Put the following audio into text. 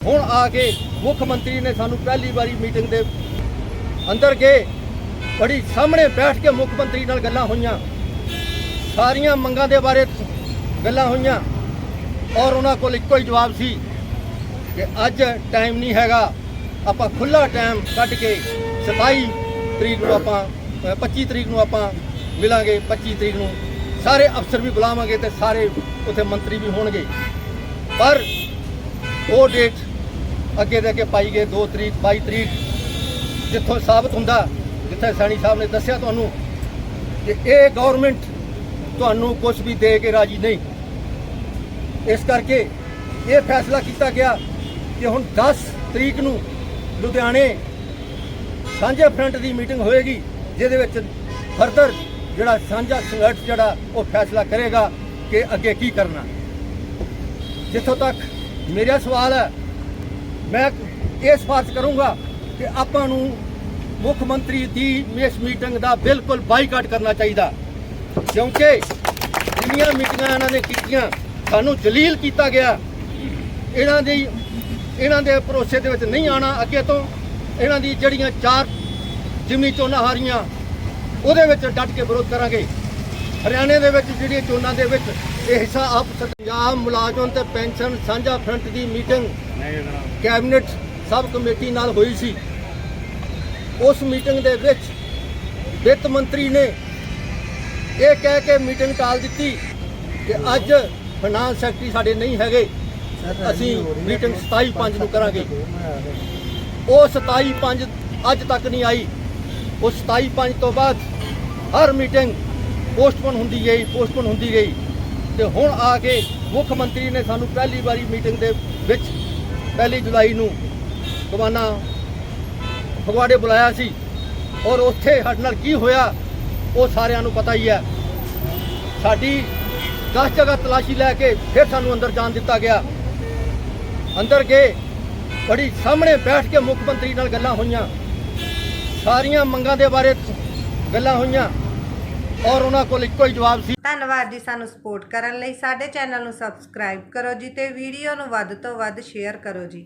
ਹੁਣ ਆ ਕੇ ਮੁੱਖ ਮੰਤਰੀ ਨੇ ਸਾਨੂੰ ਪਹਿਲੀ ਵਾਰੀ ਮੀਟਿੰਗ ਦੇ ਅੰਦਰ ਗਏ। ਬੜੀ ਸਾਹਮਣੇ ਬੈਠ ਕੇ ਮੁੱਖ ਮੰਤਰੀ ਨਾਲ ਗੱਲਾਂ ਹੋਈਆਂ। ਸਾਰੀਆਂ ਮੰਗਾਂ ਦੇ ਬਾਰੇ ਗੱਲਾਂ ਹੋਈਆਂ ਔਰ ਉਹਨਾਂ ਕੋਲ ਇੱਕੋ ਹੀ ਜਵਾਬ ਸੀ ਕਿ ਅੱਜ ਟਾਈਮ ਨਹੀਂ ਹੈਗਾ। ਆਪਾਂ ਖੁੱਲਾ ਟਾਈਮ ਕੱਢ ਕੇ 27 ਤਰੀਕ ਨੂੰ ਆਪਾਂ ਅ, 25 ਤਰੀਕ ਨੂੰ ਆਪਾਂ ਮਿਲਾਂਗੇ। 25 ਤਰੀਕ ਨੂੰ ਸਾਰੇ ਅਫਸਰ ਵੀ ਬੁਲਾਵਾਂਗੇ ਤੇ ਸਾਰੇ ਉੱਥੇ ਮੰਤਰੀ ਵੀ ਹੋਣਗੇ। ਪਰ ਉਹ ਡੇਟ ਅੱਗੇ ਦੇ ਅੱਗੇ ਪਾਈ ਗਏ 2 ਤਰੀਕ 22 ਤਰੀਕ ਜਿੱਥੋਂ ਸਾਬਤ ਹੁੰਦਾ, ਜਿੱਥੇ ਸੈਣੀ ਸਾਹਿਬ ਨੇ ਦੱਸਿਆ ਤੁਹਾਨੂੰ ਕਿ ਇਹ ਗਵਰਨਮੈਂਟ ਤੁਹਾਨੂੰ ਕੁਝ ਵੀ ਦੇ ਕੇ ਰਾਜੀ ਨਹੀਂ। ਇਸ ਕਰਕੇ ਇਹ ਫੈਸਲਾ ਕੀਤਾ ਗਿਆ ਕਿ ਹੁਣ 10 ਤਰੀਕ ਨੂੰ ਲੁਧਿਆਣੇ ਸਾਂਝੇ ਫਰੰਟ ਦੀ ਮੀਟਿੰਗ ਹੋਏਗੀ, ਜਿਹਦੇ ਵਿੱਚ ਫਰਦਰ ਜਿਹੜਾ ਸਾਂਝਾ ਸੰਘਰਸ਼ ਜਿਹੜਾ ਉਹ ਫੈਸਲਾ ਕਰੇਗਾ ਕਿ ਅੱਗੇ ਕੀ ਕਰਨਾ। ਜਿੱਥੋਂ ਤੱਕ ਮੇਰਾ ਸਵਾਲ ਹੈ ਮੈਂ ਇਹ ਸਿਫਾਰਿਸ਼ ਕਰੂੰਗਾ ਕਿ ਆਪਾਂ ਨੂੰ ਮੁੱਖ ਮੰਤਰੀ ਦੀ ਇਸ ਮੀਟਿੰਗ ਦਾ ਬਿਲਕੁਲ ਬਾਈਕਾਟ ਕਰਨਾ ਚਾਹੀਦਾ। ਕਿਉਂਕਿ ਜਿੰਨੀਆਂ ਮੀਟਿੰਗਾਂ ਇਹਨਾਂ ਨੇ ਕੀਤੀਆਂ, ਸਾਨੂੰ ਜਲੀਲ ਕੀਤਾ ਗਿਆ। ਇਹਨਾਂ ਦੀ, ਇਹਨਾਂ ਦੇ ਭਰੋਸੇ ਦੇ ਵਿੱਚ ਨਹੀਂ ਆਣਾ ਅੱਗੇ ਤੋਂ। ਇਹਨਾਂ ਦੀ ਜਿਹੜੀਆਂ ਚਾਰ ਜਿਮਨੀ ਚੋਣਾਂ ਹਾਰੀਆਂ, ਉਹਦੇ ਵਿੱਚ ਡਟ ਕੇ ਵਿਰੋਧ ਕਰਾਂਗੇ। ਹਰਿਆਣੇ ਦੇ ਵਿੱਚ ਜਿਹੜੀਆਂ ਚੋਣਾਂ ਦੇ ਵਿੱਚ ਇਹ ਹਿੱਸਾ ਆਪ ਪੰਜਾਬ ਮੁਲਾਜ਼ਮ ਤੇ ਪੈਨਸ਼ਨ ਸਾਂਝਾ ਫਰੰਟ ਦੀ ਮੀਟਿੰਗ ਕੈਬਨਿਟ ਸਬ ਕਮੇਟੀ ਨਾਲ ਹੋਈ ਸੀ। ਉਸ ਮੀਟਿੰਗ ਦੇ ਵਿੱਚ ਵਿੱਤ ਮੰਤਰੀ ਨੇ ਇਹ ਕਹਿ ਕੇ ਮੀਟਿੰਗ ਟਾਲ ਦਿੱਤੀ ਕਿ ਅੱਜ ਫਾਈਨਾਂਸ ਸੈਕਟਰੀ ਸਾਡੇ ਨਹੀਂ ਹੈਗੇ। ਅਸੀਂ ਮੀਟਿੰਗ 27 ਪੰਜ ਨੂੰ ਕਰਾਂਗੇ। ਉਹ 27 ਪੰਜ ਅੱਜ ਤੱਕ ਨਹੀਂ ਆਈ। ਉਹ 27 ਪੰਜ ਤੋਂ ਬਾਅਦ ਹਰ ਮੀਟਿੰਗ ਪੋਸਟਪੋਨ ਹੁੰਦੀ ਗਈ, ਪੋਸਟਪੋਨ ਹੁੰਦੀ ਗਈ। ਤੇ ਹੁਣ ਆ ਕੇ ਮੁੱਖ ਮੰਤਰੀ ਨੇ ਸਾਨੂੰ ਪਹਿਲੀ ਵਾਰੀ ਮੀਟਿੰਗ ਦੇ ਵਿੱਚ ਪਹਿਲੀ ਜੁਲਾਈ ਨੂੰ ਕਮਾਨਾ ਫਗਵਾੜੇ ਬੁਲਾਇਆ ਸੀ। ਔਰ ਉੱਥੇ ਸਾਡੇ ਨਾਲ ਕੀ ਹੋਇਆ, ਉਹ ਸਾਰਿਆਂ ਨੂੰ ਪਤਾ ਹੀ ਹੈ। ਸਾਡੀ 10 ਜਗ੍ਹਾ ਤਲਾਸ਼ੀ ਲੈ ਕੇ ਫਿਰ ਸਾਨੂੰ ਅੰਦਰ ਜਾਣ ਦਿੱਤਾ ਗਿਆ। ਅੰਦਰ ਗਏ, ਬੜੀ ਸਾਹਮਣੇ ਬੈਠ ਕੇ ਮੁੱਖ ਮੰਤਰੀ ਨਾਲ ਗੱਲਾਂ ਹੋਈਆਂ। ਸਾਰੀਆਂ ਮੰਗਾਂ ਦੇ ਬਾਰੇ ਗੱਲਾਂ ਹੋਈਆਂ। ਔਰ ਉਹਨਾਂ ਕੋਲ ਇੱਕੋ ਹੀ ਜਵਾਬ ਸੀ। ਧੰਨਵਾਦ ਜੀ ਸਾਨੂੰ ਸਪੋਰਟ ਕਰਨ ਲਈ। ਸਾਡੇ ਚੈਨਲ ਨੂੰ ਸਬਸਕ੍ਰਾਈਬ ਕਰੋ ਜੀ ਤੇ ਵੀਡੀਓ ਨੂੰ ਵੱਧ ਤੋਂ ਵੱਧ ਸ਼ੇਅਰ ਕਰੋ ਜੀ।